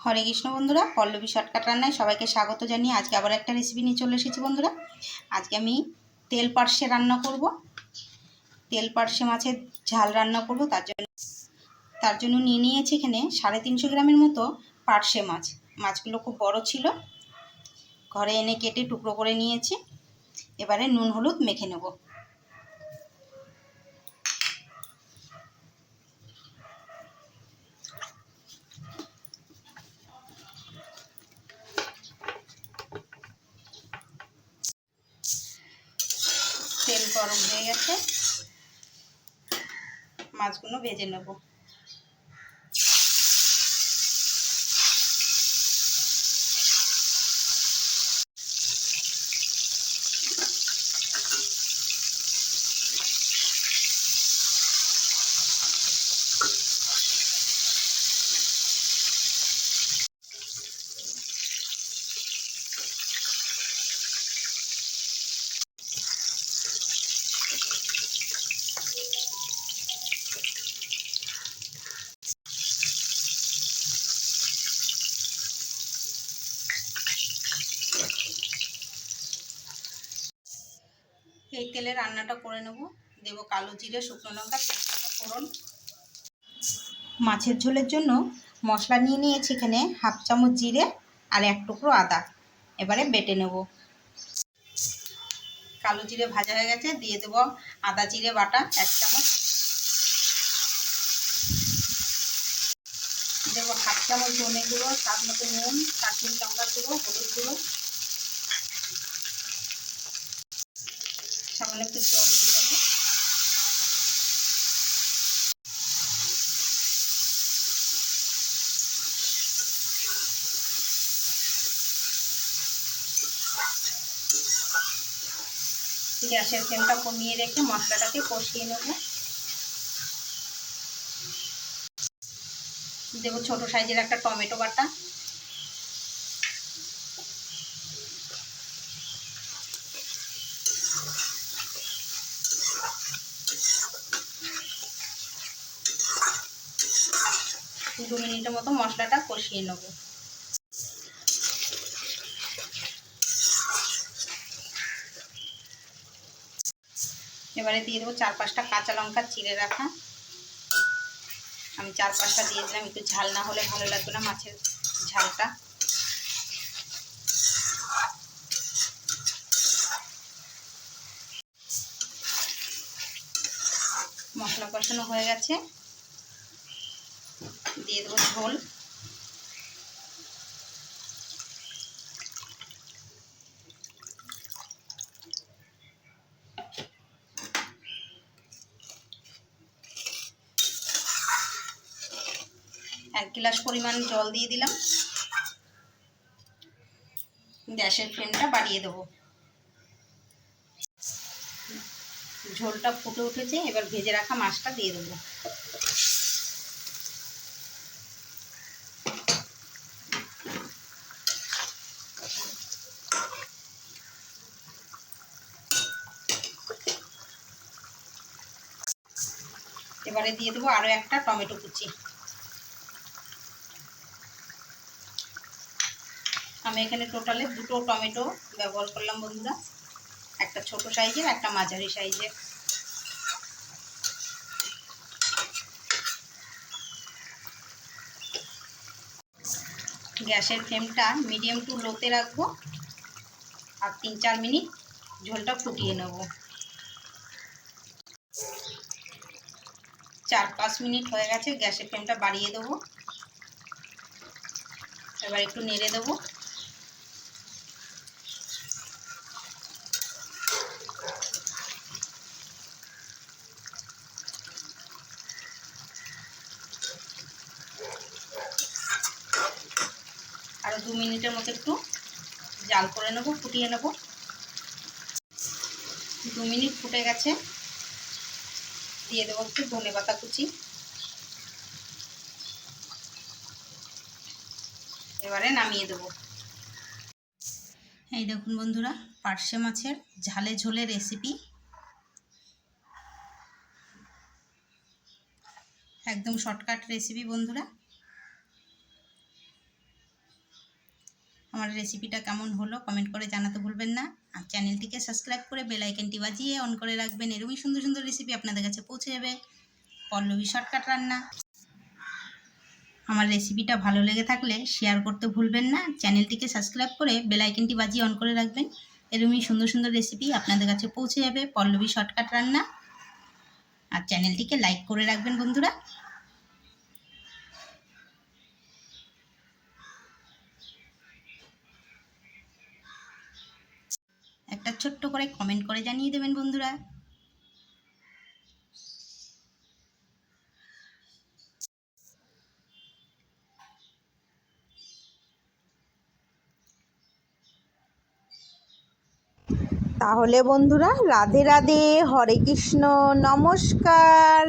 হরে কৃষ্ণ বন্ধুরা, পল্লবী শর্টকাট রান্নায় সবাইকে স্বাগত জানিয়ে আজকে আবার একটা রেসিপি নিয়ে চলে এসেছি বন্ধুরা। আজকে আমি তেল পার্শে রান্না করব। তেল পার্শে মাছের ঝাল রান্না করব, তার জন্য তার জন্য নিয়ে নিয়েছি এখানে সাড়ে তিনশো গ্রামের মতো পার্শে মাছ। মাছগুলো খুব বড় ছিল। ঘরে এনে কেটে টুকরো করে নিয়েছি। এবারে নুন, হলুদ মেখে নেব। গরম হয়ে গেছে। মাছগুলো ভেজে নেব। এই তেলে রান্নাটা করে নেব। দেব কালো জিরে, শুকনো লঙ্কা, তেজপাতা, ফোড়ন। মাছের ঝোলের জন্য মশলা নিয়ে নিয়েছি এখানে হাফ চামচ জিরে আর এক টুকরো আদা। এবারে বেটে নেব। কালো জিরে ভাজা হয়ে গেছে, দিয়ে দেব আদা, জিরে, বাটা এক চামচ। দেবো হাফ চামচ ধনে গুঁড়ো, স্বাদ মতো নুন, কাশ্মীর লঙ্কা গুঁড়ো, হলুদ গুঁড়ো। সামান্য একটু জল দিয়ে দেবো। গ্যাসের ফ্লেমটা কমিয়ে রেখে মশলাটাকে কষিয়ে নেব। দেবো ছোট সাইজের একটা টমেটো বাটা। দু মিনিটের মতো মশলাটা কষিয়ে নেব। এবারে দিয়ে দেবো চার পাঁচটা কাঁচা লঙ্কা চিড়ে রাখা। আমি চার পাঁচটা দিয়ে দিলাম, একটু ঝাল না হলে ভালো লাগবে না মাছের ঝালটা। মশলা কষানো হয়ে গেছে। দিয়ে দেবো ঝোল। এক গ্লাস পরিমাণ জল দিয়ে দিলাম। গ্যাসের ফ্লেমটা বাড়িয়ে দেবো। ঝোলটা ফুটে উঠেছে, এবার ভেজে রাখা মাছটা দিয়ে দেবো। এবারে দিয়ে দেবো আরও একটা টমেটো কুচি। আমি এখানে টোটালে দুটো টমেটো ব্যবহার করলাম বন্ধুরা। একটা ছোট সাইজের, একটা মাঝারি সাইজের। গ্যাসের ফ্লেমটা মিডিয়াম টু লোতে রাখব। আর তিন চার মিনিট ঝোলটা ফুটিয়ে নেব। চার পাঁচ মিনিট হয়ে গেছে, গ্যাসের ফ্লেমটা বাড়িয়ে দেবো। এবার একটু নেড়ে দেবো। আরও দু মিনিটের মতো একটু জাল করে নেব, ফুটিয়ে নেব। দু মিনিট ফুটে গেছে। দিয়ে দেবো একটু ধনে পাতা কুচি। এবারে নামিয়ে দেবো। এই দেখুন বন্ধুরা, পার্শে মাছের ঝালে ঝোলে রেসিপি একদম শর্টকাট রেসিপি বন্ধুরা। আমার রেসিপিটা কেমন হলো কমেন্ট করে জানাতে ভুলবেন না। আর চ্যানেলটিকে সাবস্ক্রাইব করে বেল আইকনটি বাজিয়ে অন করে রাখবেন এরকমই সুন্দর সুন্দর রেসিপি আপনাদের কাছে পৌঁছে যাবে। পল্লবী শর্টকাট রান্না। আমার রেসিপিটা ভালো লেগে থাকলে শেয়ার করতে ভুলবেন না। চ্যানেলটিকে সাবস্ক্রাইব করে বেল আইকনটি বাজিয়ে অন করে রাখবেন এরকমই সুন্দর সুন্দর রেসিপি আপনাদের কাছে পৌঁছে যাবে পল্লবী শর্টকাট রান্না। আর চ্যানেলটিকে লাইক করে রাখবেন বন্ধুরা। একটা ছোট্ট করে কমেন্ট করে জানিয়ে দেবেন বন্ধুরা। তাহলে বন্ধুরা, রাধে রাধে, হরে কৃষ্ণ, নমস্কার।